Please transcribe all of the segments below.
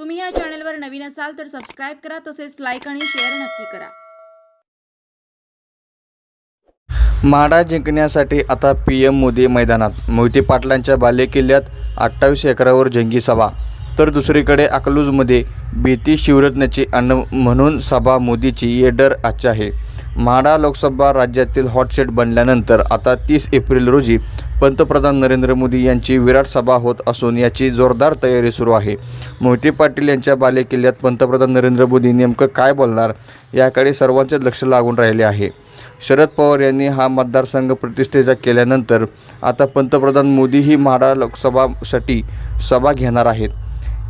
तुम्ही या चॅनलवर नवीन असाल तर सबस्क्राईब करा तसेच लाईक आणि शेअर नक्की करा. माडा जिंकण्यासाठी आता पी एम मोदी मैदानात. मोहिते पाटलांच्या बालेकिल्ल्यात अठ्ठावीस एकरावर जंगी सभा तर दुसरीकडे अकलूजमध्ये भीती शिवरत्नाची अन्न म्हणून सभा मोदीची येडर आजच्या आहे. म्हाडा लोकसभा राज्यातील हॉटसेट बनल्यानंतर आता तीस एप्रिल रोजी पंतप्रधान नरेंद्र मोदी यांची विराट सभा होत असून याची जोरदार तयारी सुरू आहे. मोहिते पाटील यांच्या बालेकिल्ल्यात पंतप्रधान नरेंद्र मोदी नेमकं काय बोलणार याकडे सर्वांचे लक्ष लागून राहिले आहे. शरद पवार यांनी हा मतदारसंघ प्रतिष्ठेचा केल्यानंतर आता पंतप्रधान मोदीही म्हाडा लोकसभासाठी सभा घेणार आहेत.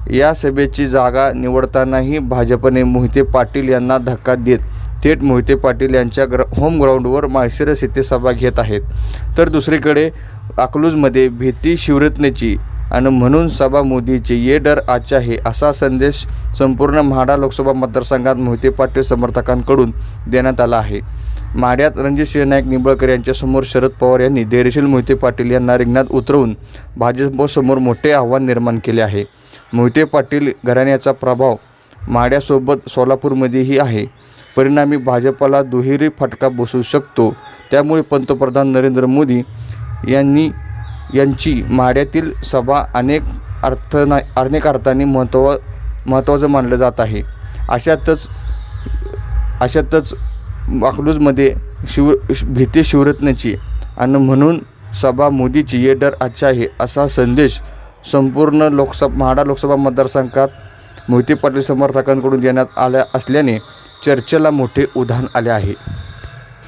या सभेची जागा निवडतानाही भाजपने मोहिते पाटील यांना धक्का देत थेट मोहिते पाटील यांच्या ग्र होम ग्राउंडवर माळशिरस येथे सभा घेत आहेत. तर दुसरीकडे अकलूजमध्ये भीती शिवरत्नेची आणि म्हणून सभा मोदीचे ये डर आजच्या आहे असा संदेश संपूर्ण म्हाडा लोकसभा मतदारसंघात मोहिते पाटील समर्थकांकडून देण्यात आला आहे. म्हाड्यात रणजितसिंह नाईक निंबळकर यांच्यासमोर शरद पवार यांनी धैर्यशील मोहिते पाटील यांना रिंगणात उतरवून भाजपसमोर मोठे आव्हान निर्माण केले आहे. मोहिते पाटील घराण्याचा प्रभाव माड्यासोबत सोलापूरमध्येही आहे. परिणामी भाजपला दुहेरी फटका बसू शकतो. त्यामुळे पंतप्रधान नरेंद्र मोदी यांनी यांची माड्यातील सभा अनेक अर्थना अनेक अर्थाने महत्त्व महत्त्वाचं मानलं जात आहे. अशातच अशातच अकलूजमध्ये शिव भीती शिवरत्नाची आणि म्हणून सभा मोदीची ये डर अच्छा आहे असा संदेश संपूर्ण लोकसभा म्हाडा लोकसभा मतदारसंघात मोहिते पाटील समर्थकांकडून देण्यात आल्या असल्याने चर्चेला मोठे उधाण आले आहे.